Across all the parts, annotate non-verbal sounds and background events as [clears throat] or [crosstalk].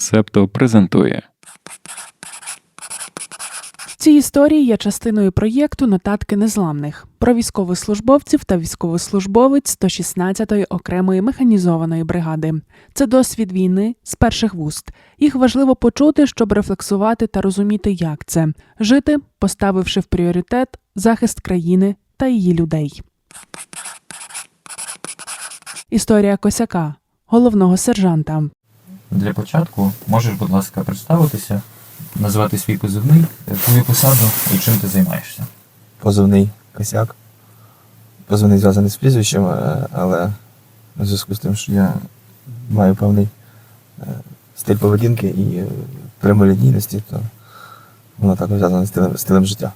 Септо презентує Ці історії є частиною проєкту Нотатки незламних про військовослужбовців та військовослужбовець 116-ї окремої механізованої бригади. Це досвід війни з перших вуст. Їх важливо почути, щоб рефлексувати та розуміти, як це жити, поставивши в пріоритет захист країни та її людей. Історія косяка, головного сержанта. Для початку можеш, будь ласка, представитися, назвати свій позивний, твою посаду і чим ти займаєшся. позивний косяк. Позивний зв'язаний з прізвищем, е, але в зв'язку з тим, що я маю певний е, стиль поведінки і е, прямолінійності, то воно також зв'язане з стилем, стилем життя.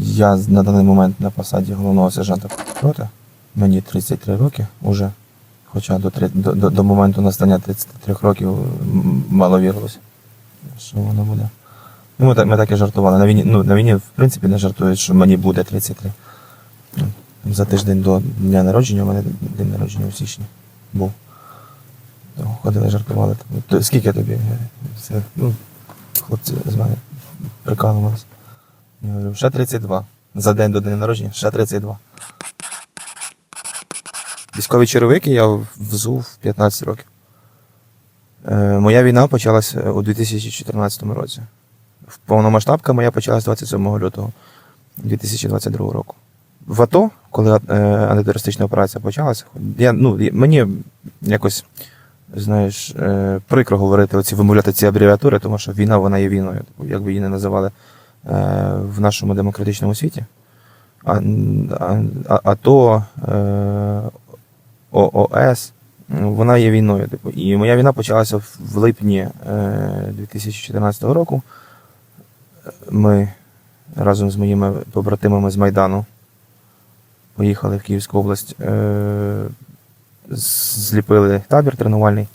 Я на даний момент на посаді головного сержанта роти. Мені 33 роки уже. Хоча до, до, до, до моменту настання 33 років мало вірилося, що воно буде. Ну, ми так, ми так і жартували. На війні, ну, на війні, в принципі, не жартують, що мені буде 33. Ну, За тиждень до дня народження, у мене день народження у січні був. То ходили, жартували. типу, «То Скільки тобі? Все, ну, хлопці з мене прикалувалися. Я говорю, ще 32. За день до дня народження, ще 32. Військові черевики я взув в 15 років. Е, моя війна почалася у 2014 році. Повномасштабка моя почалась 27 лютого 2022 року. В АТО, коли е, антитерористична операція почалася, я, ну, мені якось, знаєш, е, прикро говорити оці, вимовляти ці абревіатури, тому що війна вона є війною, типу, як би її не називали е, в нашому демократичному світі. А, а, а, АТО, е, ООС, вона є війною. Типу. І моя війна почалася в липні е, 2014 року. Ми разом з моїми побратимами з Майдану поїхали в Київську область, е, зліпили табір тренувальний,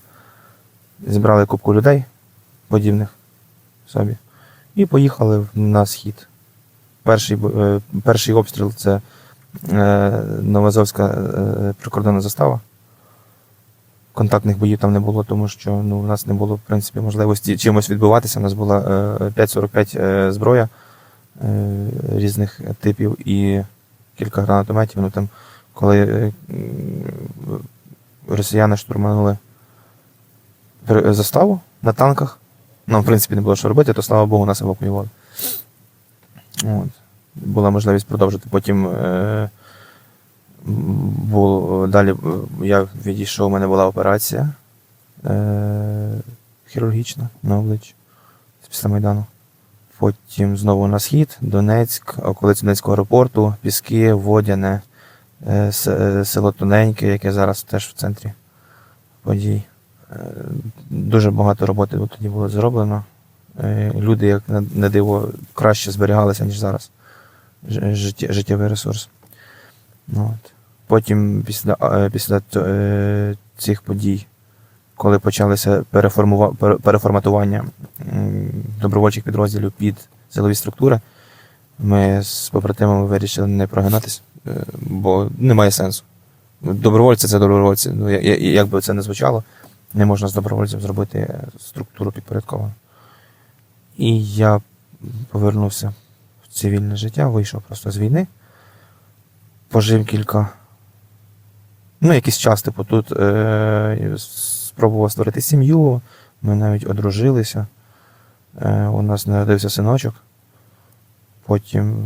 зібрали кубку людей подібних собі, і поїхали на схід. Перший, е, перший обстріл це е, Новозовська е, прикордонна застава. Контактних боїв там не було, тому що ну, у нас не було в принципі можливості чимось відбиватися. У нас була е, 5,45 е, зброя е, різних типів і кілька гранатометів. Ну там, коли е, росіяни штурманули заставу на танках, нам в принципі не було що робити, то слава Богу, нас евакуювали. От. Була можливість продовжити. Потім е, було, далі е, я відійшов, у мене була операція е, хірургічна на обличчі після Майдану. Потім знову на схід, Донецьк, околиці Донецького аеропорту, Піски, Водяне, е, е, село Тоненьке, яке зараз теж в центрі подій. Е, Дуже багато роботи тоді було зроблено. Люди, як на диво, краще зберігалися, ніж зараз. Життєвий ресурс. Ну, От. Потім, після, е, після е, цих подій, коли почалося переформатування добровольчих підрозділів під силові структури, ми з побратимами вирішили не прогинатись, е, бо немає сенсу. Добровольці це добровольці. Ну, як би це не звучало, не можна з добровольців зробити структуру підпорядковану. І я повернувся цивільне життя, вийшов просто з війни, пожив кілька. Ну, якийсь час, типу, тут е, спробував створити сім'ю, ми навіть одружилися. Е, у нас народився синочок. Потім.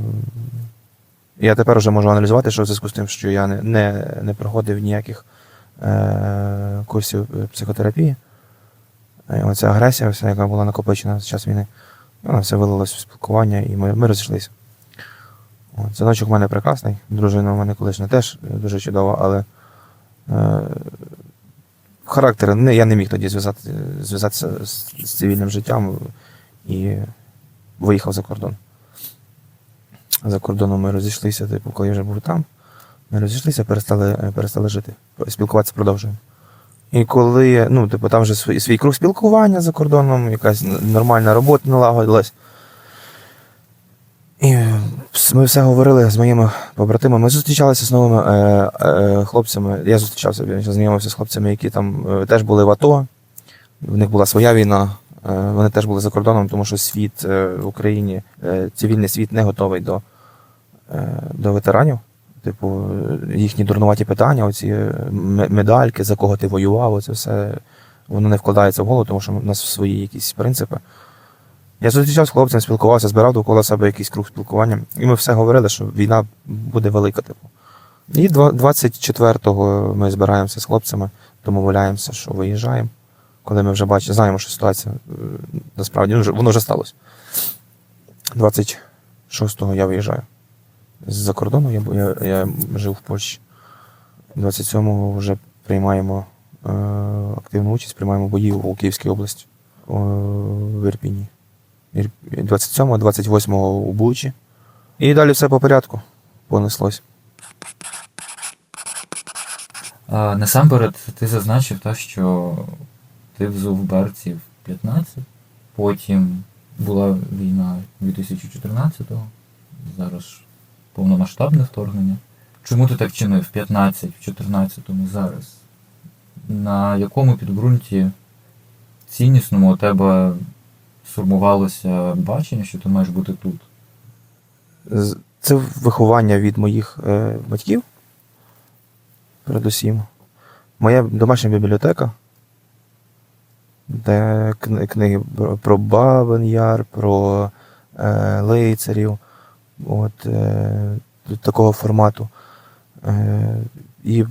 Я тепер вже можу аналізувати, що в зв'язку з тим, що я не, не, не проходив ніяких е, курсів е, психотерапії. Е, Оця агресія, вся, яка була накопичена за час війни, все вилилось в спілкування, і ми, ми розійшлися. От, Синочок в мене прекрасний, дружина в мене колишня теж е, дуже чудова, але е, характер не, я не міг тоді зв'язати, зв'язатися з, з цивільним життям і виїхав за кордон. За кордоном ми розійшлися, типу, коли я вже був там, ми розійшлися, перестали, е, перестали жити. Спілкуватися продовжуємо. І коли, ну, типу, там вже свій, свій круг спілкування за кордоном, якась нормальна робота налагодилась. І ми все говорили з моїми побратимами. Ми зустрічалися з новими е, е, хлопцями. Я зустрічався, я знайомився з хлопцями, які там е, теж були в АТО. В них була своя війна. Е, Вони теж були за кордоном, тому що світ е, в Україні, е, цивільний світ не готовий до, е, до ветеранів. Типу, їхні дурнуваті питання, оці е, медальки, за кого ти воював, це все воно не вкладається в голову, тому що в нас свої якісь принципи. Я зустрічався з хлопцем, спілкувався, збирав довкола себе якийсь круг спілкування, і ми все говорили, що війна буде велика, типу. І 24-го ми збираємося з хлопцями, домовляємося, що виїжджаємо. Коли ми вже бачимо, знаємо, що ситуація е, насправді ну, воно вже сталося. 26-го я виїжджаю. З-за кордону я, я, я жив в Польщі. 27-го вже приймаємо е, активну участь, приймаємо бої у Київській області, о, в Ірпіні. 27-го, 28-го у Бучі. І далі все по порядку. Понеслось. А, насамперед, ти зазначив те, що ти взув берців 15, потім була війна 2014-го, зараз повномасштабне вторгнення. Чому ти так чинив в 15, в 14-му зараз? На якому підґрунті ціннісному у тебе сформувалося бачення, що ти маєш бути тут? Це виховання від моїх е, батьків. Передусім. Моя домашня бібліотека, де кни- книги про Бабин Яр, про е, лицарів, от, е, такого формату. Е, і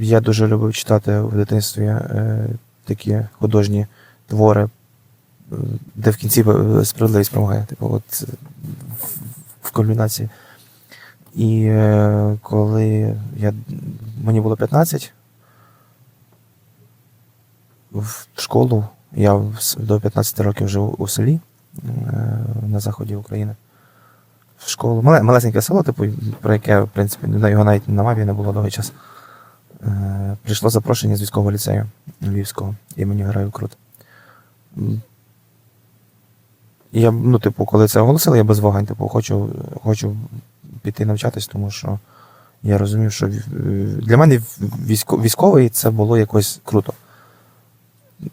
я дуже любив читати в дитинстві е, такі художні твори, де в кінці справедливість перемагає. Типу, от, в- в кульмінації. І е, коли я, мені було 15, в школу я до 15 років жив у селі е, на заході України. Школу. Мале, малесеньке село, типу, про яке, в принципі, його навіть на мапі не було довгий час. Е, прийшло запрошення з військового ліцею Львівського імені Героїв Крут. Я, ну, типу, коли це оголосили, я без вагань, типу, хочу, хочу піти навчатись, тому що я розумів, що для мене військо, військовий це було якось круто.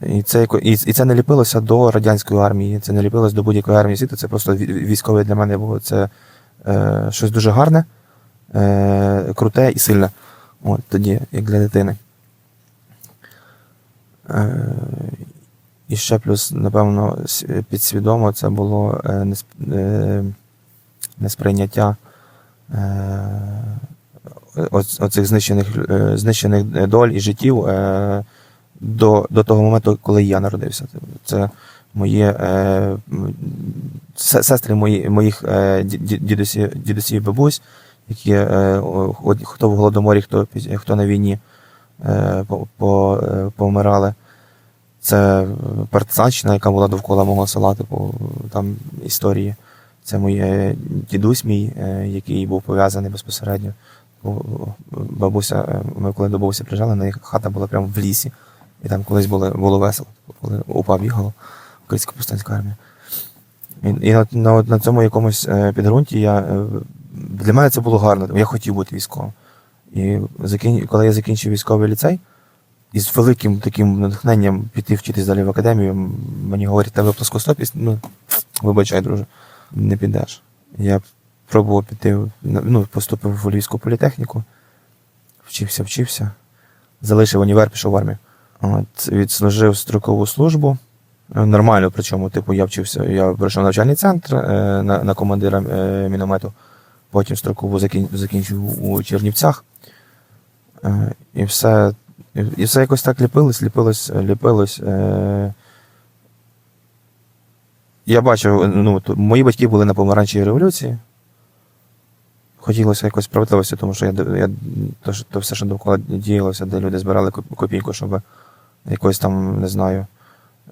І це, і, це не ліпилося до радянської армії, це не ліпилося до будь-якої армії світу. Це просто ві- військовий для мене було це е, щось дуже гарне, е, круте і сильне. От тоді, як для дитини. Е, і ще плюс, напевно, підсвідомо це було несп- несприйняття оцих знищених, знищених доль і життів до, до того моменту, коли я народився. Це мої е, сестри мої, моїх е, ді- ді- дідусів, дідусів і бабусь, які е, хто в голодоморі, хто, хто на війні по, по, помирали. Це партизанщина, яка була довкола мого села, типу, там історії. Це мій дідусь мій, який був пов'язаний безпосередньо. Бабуся, ми коли до бабусі приїжджали, на їх хата була прямо в лісі. І там колись було, було весело, коли УПА бігало, Українська повстанська армія. І, і на, на, на цьому якомусь е, підґрунті я, е, для мене це було гарно. Я хотів бути військовим. І закін... коли я закінчив військовий ліцей, і з великим таким натхненням піти вчитись далі в академію, мені говорять, тебе плоскостопість, ну, вибачай, друже, не підеш. Я пробував піти, ну, поступив в Львівську політехніку, вчився, вчився, залишив універ, пішов в армію. От, відслужив строкову службу. Е, Нормально, причому, типу, я вчився, я пройшов навчальний центр е, на, на командира е, міномету, потім строкову закін, закінчив у Чернівцях. І все, і, все якось так ліпилось, ліпилось, ліпилось. Я бачив, ну, мої батьки були на помаранчевій революції. Хотілося якось справедливості, тому що я, я то, то все, що довкола діялося, де люди збирали копійку, щоб якось там, не знаю,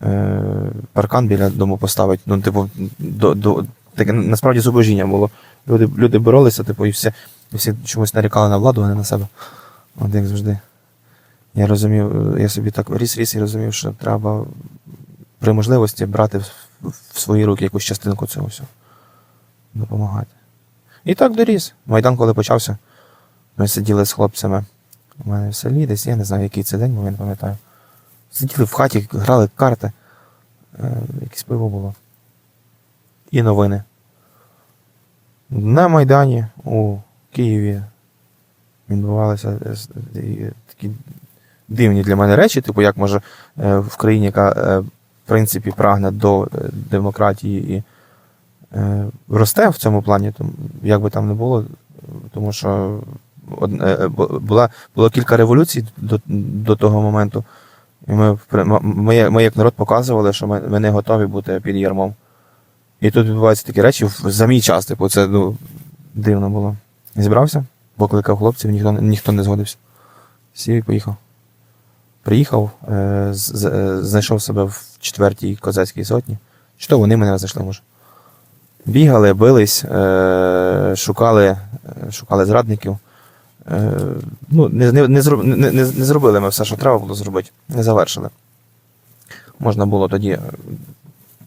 е, паркан біля дому поставити. Ну, типу, до, до, таке насправді зубожіння було. Люди, люди боролися, типу, і всі, всі чомусь нарікали на владу, а не на себе. От як завжди. Я розумів, я собі так ріс ріс і розумів, що треба при можливості брати в свої руки якусь частинку цього всього. Допомагати. І так доріс. Майдан, коли почався, ми сиділи з хлопцями у мене в селі, десь я не знаю, який це день, бо я не пам'ятаю. Сиділи в хаті, грали карти. Е, якесь пиво було. І новини. На Майдані у Києві відбувалися е, і такі дивні для мене речі, типу, як може е, в країні, яка е, в принципі прагне до е, демократії і е, росте в цьому плані, як би там не було, тому що е, е, була, було кілька революцій до, до того моменту. Ми, ми, ми як народ показували, що ми, ми не готові бути під ярмом. І тут відбуваються такі речі за мій час, типу, це ну, дивно було. Зібрався, покликав хлопців, ніхто, ніхто не згодився. Сів і поїхав. Приїхав, е, з- е, знайшов себе в четвертій козацькій сотні. Чи то вони мене знайшли, може. Бігали, бились, е, шукали, е, шукали зрадників. Е, ну, не, не, не, не, зробили ми все, що треба було зробити. Не завершили. Можна було тоді е,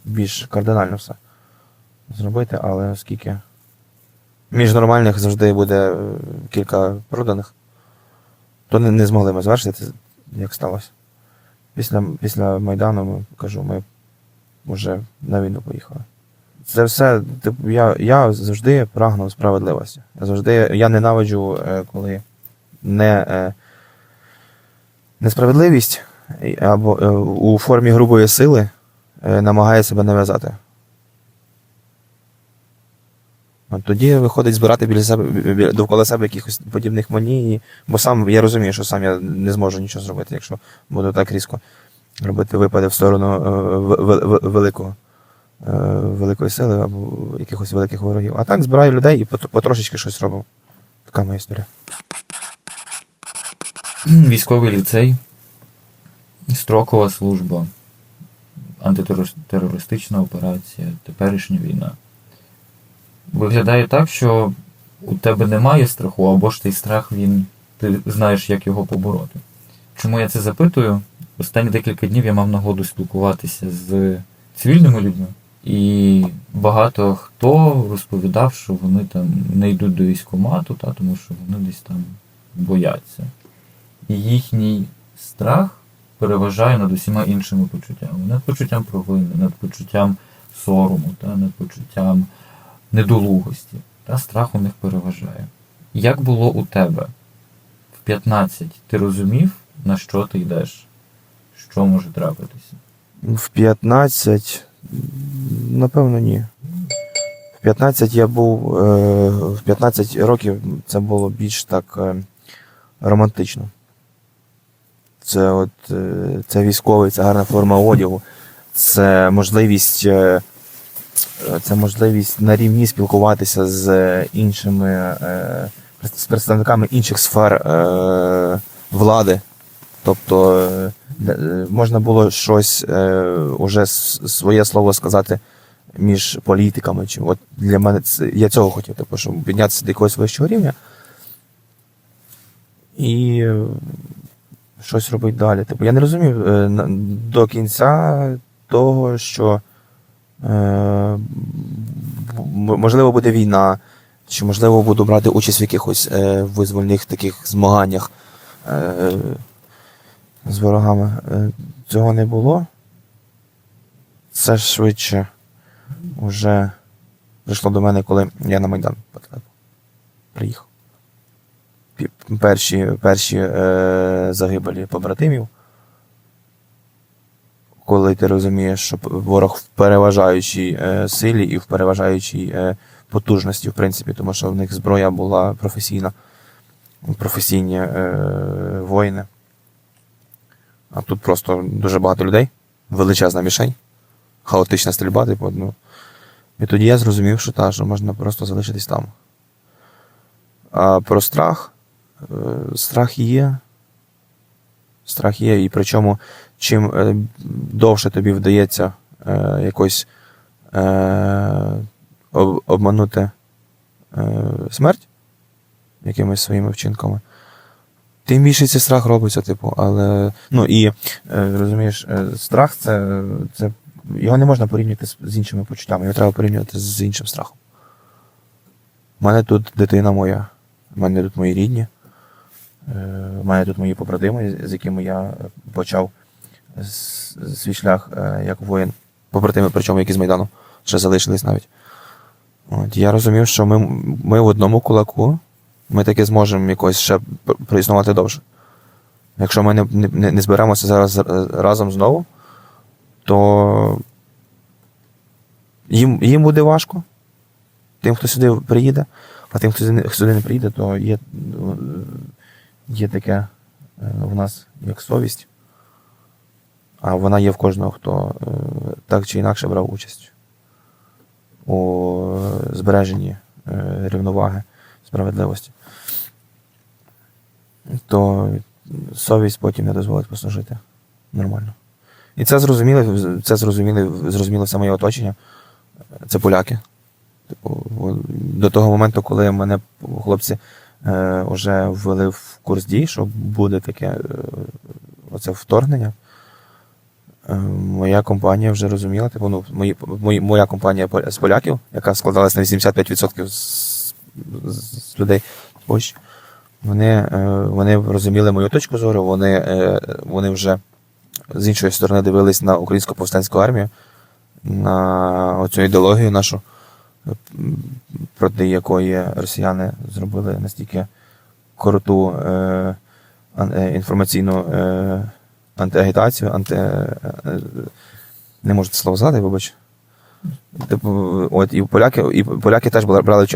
більш кардинально все зробити, але оскільки між нормальних завжди буде е, кілька проданих, то не, не змогли ми завершити, як сталося. Після, після Майдану, кажу, ми вже на війну поїхали. Це все, типу, я, я завжди прагну справедливості. Завжди я ненавиджу, е, коли не, е, несправедливість або е, у формі грубої сили намагає себе нав'язати. Тоді виходить збирати біля себе довкола себе якихось подібних маній, бо сам я розумію, що сам я не зможу нічого зробити, якщо буду так різко робити випади в сторону великого, великої сили або якихось великих ворогів. А так збираю людей і потрошечки щось робив. Така моя історія. Військовий ліцей, строкова служба, антитерористична операція, теперішня війна. Виглядає так, що у тебе немає страху, або ж цей страх він. Ти знаєш, як його побороти. Чому я це запитую? Останні декілька днів я мав нагоду спілкуватися з цивільними людьми, і багато хто розповідав, що вони там не йдуть до військкомату, та, тому що вони десь там бояться. І їхній страх переважає над усіма іншими почуттями. Над почуттям провини, над почуттям сорому, та, над почуттям недолугості. Та страх у них переважає. Як було у тебе в 15? Ти розумів, на що ти йдеш? Що може трапитися? В 15, напевно, ні. В 15 я був. е, В 15 років це було більш так е, романтично. Це от е, це військовий, це гарна форма одягу, це можливість. Це можливість на рівні спілкуватися з іншими з представниками інших сфер влади. Тобто можна було щось е, уже своє слово сказати між політиками. Чи от для мене це я цього хотів, типу, щоб піднятися до якогось вищого рівня і е, щось робити далі. Типу, я не розумів е, до кінця того, що е, можливо буде війна, чи можливо буду брати участь в якихось е, визвольних таких змаганнях. Е, з ворогами. Е, Цього не було. Це швидше вже прийшло до мене, коли я на Майдан потрапив. Приїхав. Перші, перші е, загибелі побратимів. Коли ти розумієш, що ворог в переважаючій е, силі і в переважаючій е, потужності, в принципі, тому що в них зброя була професійна, професійні е, воїни. А тут просто дуже багато людей, величезна мішень, хаотична стрільба, типу, ну. І тоді я зрозумів, що та, що можна просто залишитись там. А про страх. е, Страх є. Страх є, і причому, чим е, довше тобі вдається е, якось об- обманути смерть якимись своїми вчинками, тим більше цей страх робиться, типу, але. Ну і е, розумієш, е, страх це, це. Його не можна порівнювати з, іншими почуттями, його треба порівнювати з іншим страхом. У мене тут дитина моя, у мене тут мої рідні, е, у мене тут мої побратими, з якими я почав свій шлях як воїн побратими, причому які з Майдану, ще залишились навіть. От, я розумів, що ми, ми в одному кулаку, ми таки зможемо якось ще проіснувати довше. Якщо ми не, не, не зберемося зараз разом знову, то їм, їм буде важко. Тим, хто сюди приїде, а тим, хто сюди не- приїде, то є, є таке е, в нас як совість. А вона є в кожного, хто е, так чи інакше брав участь у е, збереженні рівноваги, справедливості. То совість потім не дозволить просто жити нормально. І це зрозуміли, це зрозуміли, зрозуміло все моє оточення. Це поляки. Типу, до того моменту, коли мене хлопці е, вже ввели в курс дій, що буде таке е, оце вторгнення. Е, Моя компанія вже розуміла, типу, ну, мої, мої, моя компанія з поляків, яка складалася на 85% з, з, людей Польщі, вони, е, вони розуміли мою точку зору, вони, е, вони вже з іншої сторони дивились на українську повстанську армію, на оцю ідеологію нашу, проти якої росіяни зробили настільки е, е, інформаційну е, антиагітацію, анти, е, е, не можу це слово згадати, вибач. Типу, от і поляки, і поляки теж брали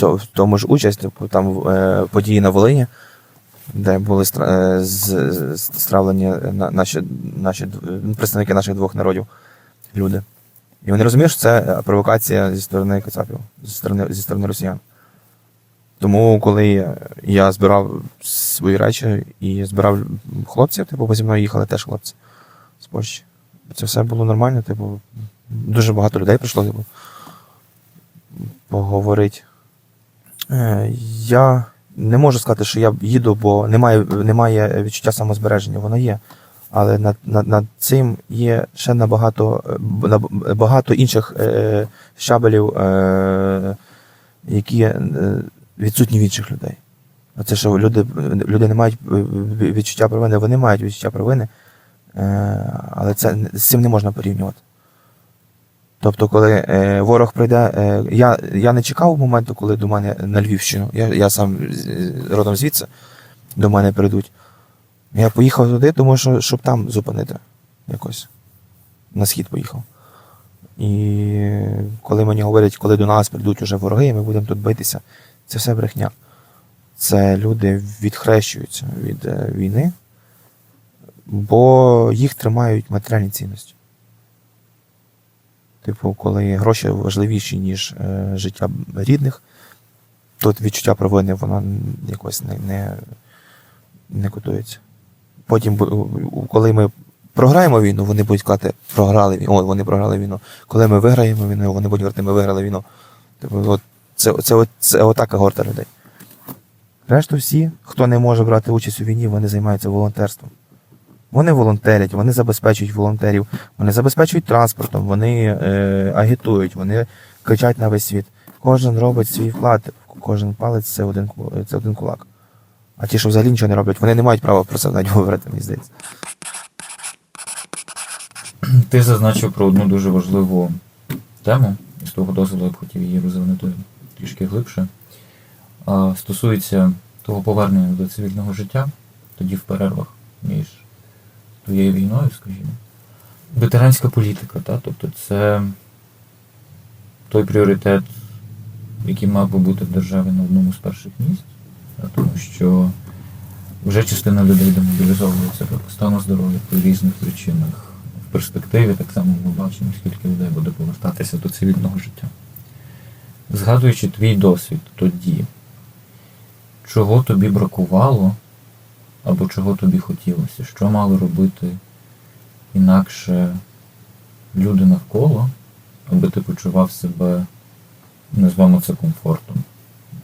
в тому ж участь, типу, там е, події на Волині, де були е, стравлені наші, наші представники наших двох народів, люди. І вони розуміють, що це е, провокація зі сторони Кацапів, зі сторони, зі сторони росіян. Тому, коли я збирав свої речі і збирав хлопців, типу, зі мною їхали теж хлопці з Польщі. Це все було нормально, типу, дуже багато людей прийшло, типу, поговорити. Е, Я не можу сказати, що я їду, бо немає, немає відчуття самозбереження, воно є. Але над, над, над цим є ще набагато е, багато інших е, щабелів, е, які е, відсутні в інших людей. Оце, що люди, люди не мають відчуття провини, вони мають відчуття провини, е, але це, з цим не можна порівнювати. Тобто, коли е, ворог прийде, е, я, я не чекав моменту, коли до мене на Львівщину, я, я сам родом звідси, до мене прийдуть. Я поїхав туди, тому що щоб там зупинити якось. На схід поїхав. І коли мені говорять, коли до нас прийдуть уже вороги, і ми будемо тут битися, це все брехня. Це люди відхрещуються від е, війни, бо їх тримають матеріальні цінності. Типу, коли гроші важливіші, ніж е, життя рідних, тут відчуття провини воно якось не, не, не котується. Потім, коли ми програємо війну, вони будуть казати, програли війну. О, вони програли війну. Коли ми виграємо війну, вони будуть говорити, ми виграли війну. Типу, от, це, це, це, це отака горта людей. Решту всі, хто не може брати участь у війні, вони займаються волонтерством. Вони волонтерять, вони забезпечують волонтерів, вони забезпечують транспортом, вони е, агітують, вони кричать на весь світ. Кожен робить свій вклад, кожен палець це один, це один кулак. А ті, що взагалі нічого не роблять, вони не мають права про це навіть говорити, мені здається. [clears throat] Ти зазначив про одну дуже важливу тему, і з того дозволу я б хотів її розвинути трішки глибше. А, стосується того повернення до цивільного життя, тоді в перервах між твоєю війною, скажімо. Ветеранська політика, та? тобто це той пріоритет, який мав би бути в державі на одному з перших місць, тому що вже частина людей демобілізовується по стану здоров'я по різних причинах. В перспективі так само ми бачимо, скільки людей буде повертатися до цивільного життя. Згадуючи твій досвід тоді, чого тобі бракувало, або чого тобі хотілося, що мали робити інакше люди навколо, аби ти почував себе, назвемо це комфортом,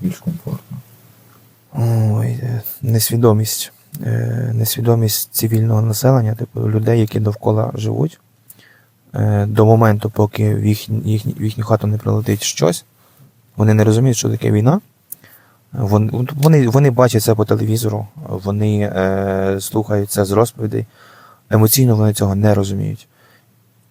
більш комфортно. Ой, е, несвідомість. Е, Несвідомість цивільного населення, типу людей, які довкола живуть. Е, До моменту, поки в, їх, їхні- в їхню хату не прилетить щось, вони не розуміють, що таке війна. Вони, вони, вони бачать це по телевізору, вони е, слухають з розповідей. Емоційно вони цього не розуміють.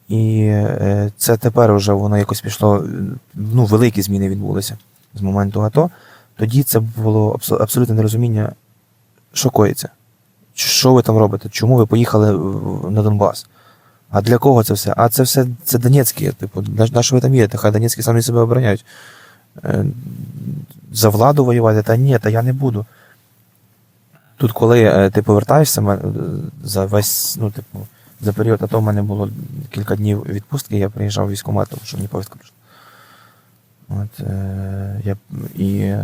І е, це тепер вже воно якось пішло, ну, великі зміни відбулися з моменту АТО. Тоді це було абсолютне нерозуміння, що коїться. Що ви там робите? Чому ви поїхали на Донбас? А для кого це все? А це все це Донецькі. Типу, на, що ви там їдете? Хай Донецькі самі себе обороняють. Е, за владу воювати? Та ні, та я не буду. Тут, коли е, ти повертаєшся е, за весь, ну, типу, за період АТО в мене було кілька днів відпустки, я приїжджав в військкомат, тому що мені повістка прийшла. От, е, я, і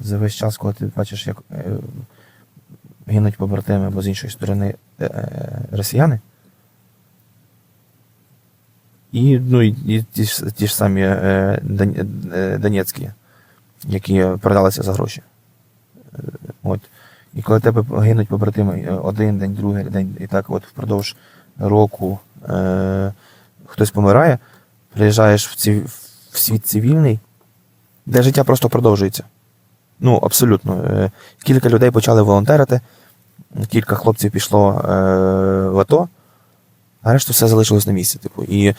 за весь час, коли ти бачиш, як е, гинуть побратими, або з іншої сторони е, е, росіяни. І, ну, і, і ті, ж- ті ж самі е, е, Донецькі, які продалися за гроші. Е, От. І коли тебе гинуть побратими е, один день, другий день, і так от впродовж року е, хтось помирає, приїжджаєш в, ці, в світ цивільний, де життя просто продовжується. Ну, абсолютно. Е, Кілька людей почали волонтерити, кілька хлопців пішло е, в АТО, а решта все залишилось на місці. Типу, і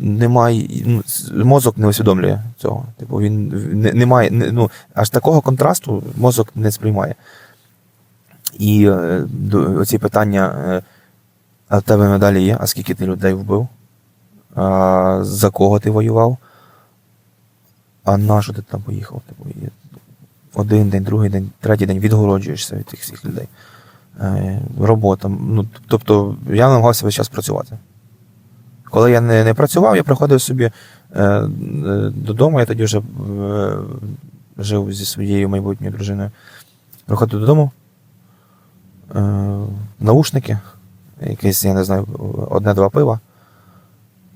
немає, ну, мозок не усвідомлює цього. Типу, він не, немає, не, ну, аж такого контрасту мозок не сприймає. І е, оці питання, е, а в тебе медалі є, а скільки ти людей вбив? А, за кого ти воював? А на що ти там поїхав? Типу, один день, другий день, третій день відгороджуєшся від тих всіх людей. Е, робота. Ну, тобто я намагався весь час працювати. Коли я не, не працював, я приходив собі е, е, додому, я тоді вже е, жив зі своєю майбутньою дружиною. Приходив додому, е, наушники, якесь, я не знаю, одне-два пива,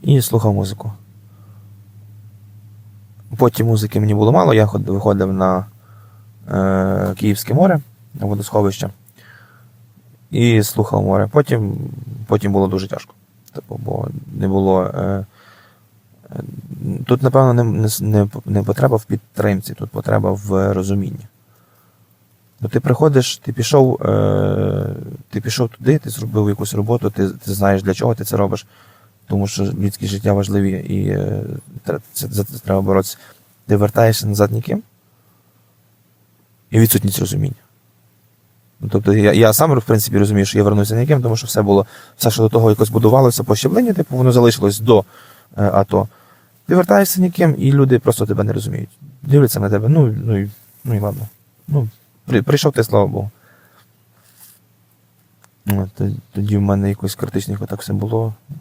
і слухав музику. Потім музики мені було мало, я виходив на е, Київське море, водосховище, і слухав море. Потім, потім було дуже тяжко. Типу, бо не було. Е, е, тут, напевно, не, не, не, потреба в підтримці, тут потреба в розумінні. Бо ти приходиш, ти пішов, е, ти пішов туди, ти зробив якусь роботу, ти, ти знаєш, для чого ти це робиш, тому що людське життя важливі і е, це, за це треба боротися. Ти вертаєшся назад ніким і відсутність розуміння. Ну, Тобто я, я сам, в принципі, розумію, що я вернуся ніким, тому що все було, все, що до того якось будувалося по щебленню, типу, воно залишилось до е, АТО. Ти вертаєшся ніким, і люди просто тебе не розуміють. Дивляться на тебе, ну, ну, і, ну і ладно. Ну, при, прийшов ти, слава Богу. Тоді в мене якось критичних отак все було. Е,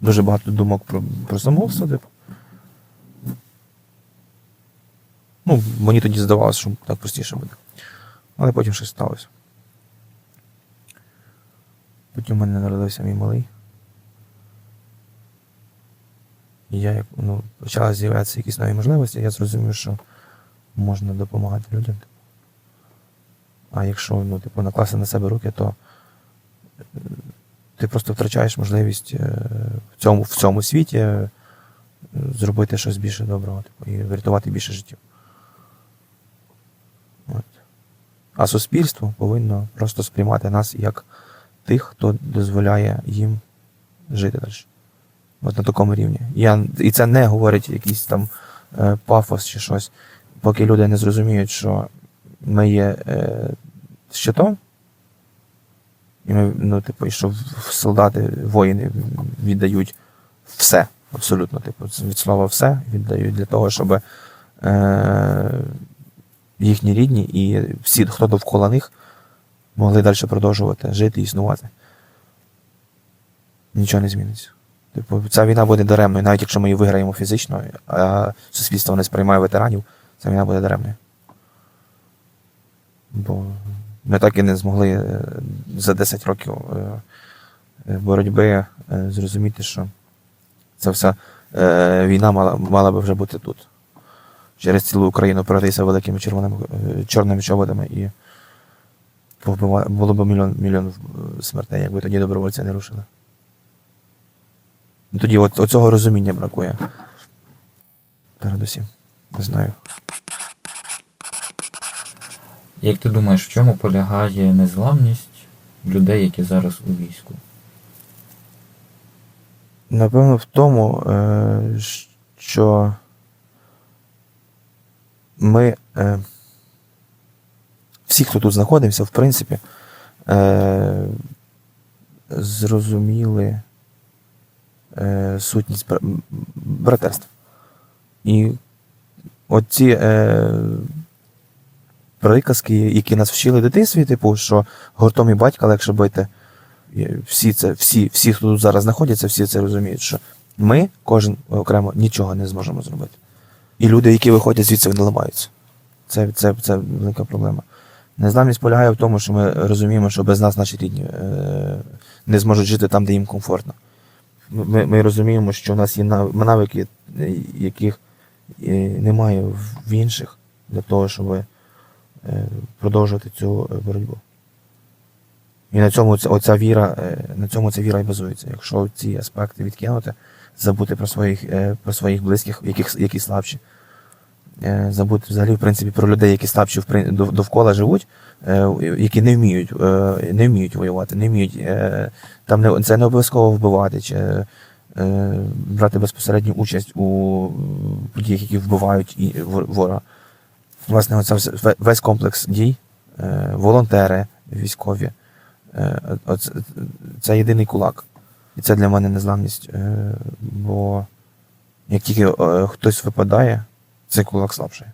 Дуже багато думок про, про самогубство, типу. Ну, мені тоді здавалося, що так простіше буде. Але потім щось сталося. Потім в мене народився мій малий. І я ну, почала з'являтися якісь нові можливості, я зрозумів, що можна допомагати людям. А якщо ну, типу, накласти на себе руки, то е, ти просто втрачаєш можливість е, в цьому, в цьому світі е, зробити щось більше доброго, типу, і врятувати більше життів. От. А суспільство повинно просто сприймати нас як тих, хто дозволяє їм жити далі. От на такому рівні. Я, і це не говорить якийсь там е, пафос чи щось. Поки люди не зрозуміють, що ми є е, щитом, і ми, ну, типу, і що солдати, воїни віддають все, абсолютно, типу, від слова все віддають для того, щоб е, їхні рідні і всі, хто довкола них, могли далі продовжувати жити і існувати. Нічого не зміниться. Типу, ця війна буде даремною, навіть якщо ми її виграємо фізично, а суспільство не сприймає ветеранів, ця війна буде даремною. Бо ми так і не змогли е, за 10 років е, е, боротьби зрозуміти, що ця вся війна мала, мала би вже бути тут. Через цілу Україну пройтися великими червоними е, чорними чоботами і було б мільйон, мільйон смертей, якби тоді добровольці не рушили. Ну, Тоді от, оцього розуміння бракує. Передусім. Не знаю. Як ти думаєш, в чому полягає незламність людей, які зараз у війську? Напевно, в тому, е, що ми е, всі, хто тут знаходився, в принципі, е, зрозуміли е, сутність братерства. І оці е, приказки, які нас вчили в дитинстві, типу, що гуртом і батька легше бити. Всі, це, всі, всі, хто тут зараз знаходяться, всі це розуміють, що ми, кожен окремо, нічого не зможемо зробити. І люди, які виходять звідси, вони ламаються. Це, це, це велика проблема. Незламність полягає в тому, що ми розуміємо, що без нас наші рідні е, не зможуть жити там, де їм комфортно. Ми, ми розуміємо, що у нас є навики, яких е, немає в інших для того, щоб е, продовжувати цю е, боротьбу. І на цьому ця- оця віра, на цьому ця віра і базується. Якщо ці аспекти відкинути, забути про своїх, е, про своїх близьких, яких, які слабші, е, забути взагалі, в принципі, про людей, які слабші довкола живуть, е, які не вміють, не вміють воювати, не вміють. Там не, це не обов'язково вбивати чи брати безпосередню участь у подіях, які вбивають і ворога. Власне, оце весь комплекс дій, волонтери, військові. Це єдиний кулак. І це для мене незламність. е, Бо як тільки е, хтось випадає, цей кулак слабший.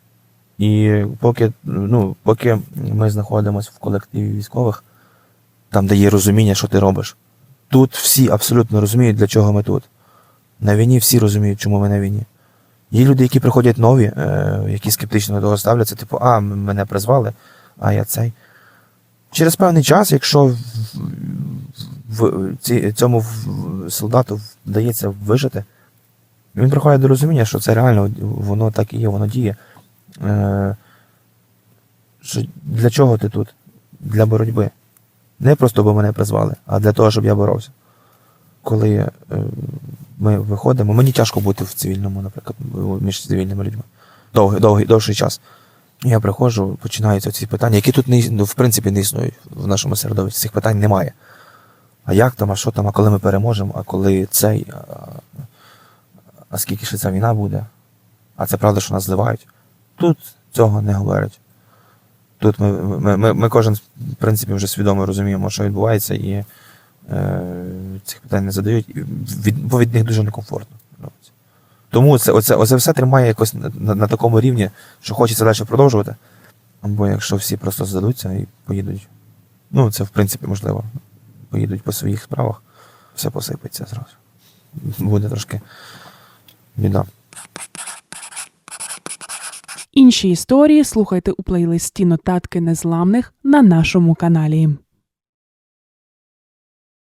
І поки, ну, поки ми знаходимося в колективі військових, там, де є розуміння, що ти робиш, тут всі абсолютно розуміють, для чого ми тут. На війні всі розуміють, чому ми на війні. Є люди, які приходять нові, е, які скептично до того ставляться, типу, а, мене призвали, а я цей. Через певний час, якщо в, ці, цьому солдату вдається вижити, він приходить до розуміння, що це реально воно так і є, воно діє. Е, що для чого ти тут? Для боротьби. Не просто бо мене призвали, а для того, щоб я боровся. Коли е, ми виходимо, мені тяжко бути в цивільному, наприклад, між цивільними людьми. Довгий, довгий, довший час. Я приходжу, починаються ці питання, які тут не, ну, в принципі не існують в нашому середовищі. Цих питань немає. А як там, а що там, а коли ми переможемо, а коли цей, а, а скільки ще ця війна буде? А це правда, що нас зливають? Тут цього не говорять. Тут ми, ми, ми, ми кожен, в принципі, вже свідомо розуміємо, що відбувається, і е, цих питань не задають, від, бо від них дуже некомфортно. Тому це, оце, оце все тримає якось на, на, на такому рівні, що хочеться далі продовжувати. Бо якщо всі просто здадуться і поїдуть, ну це в принципі можливо, поїдуть по своїх справах, все посипеться зразу. Буде трошки біда. Інші історії слухайте у плейлисті Нотатки незламних на нашому каналі.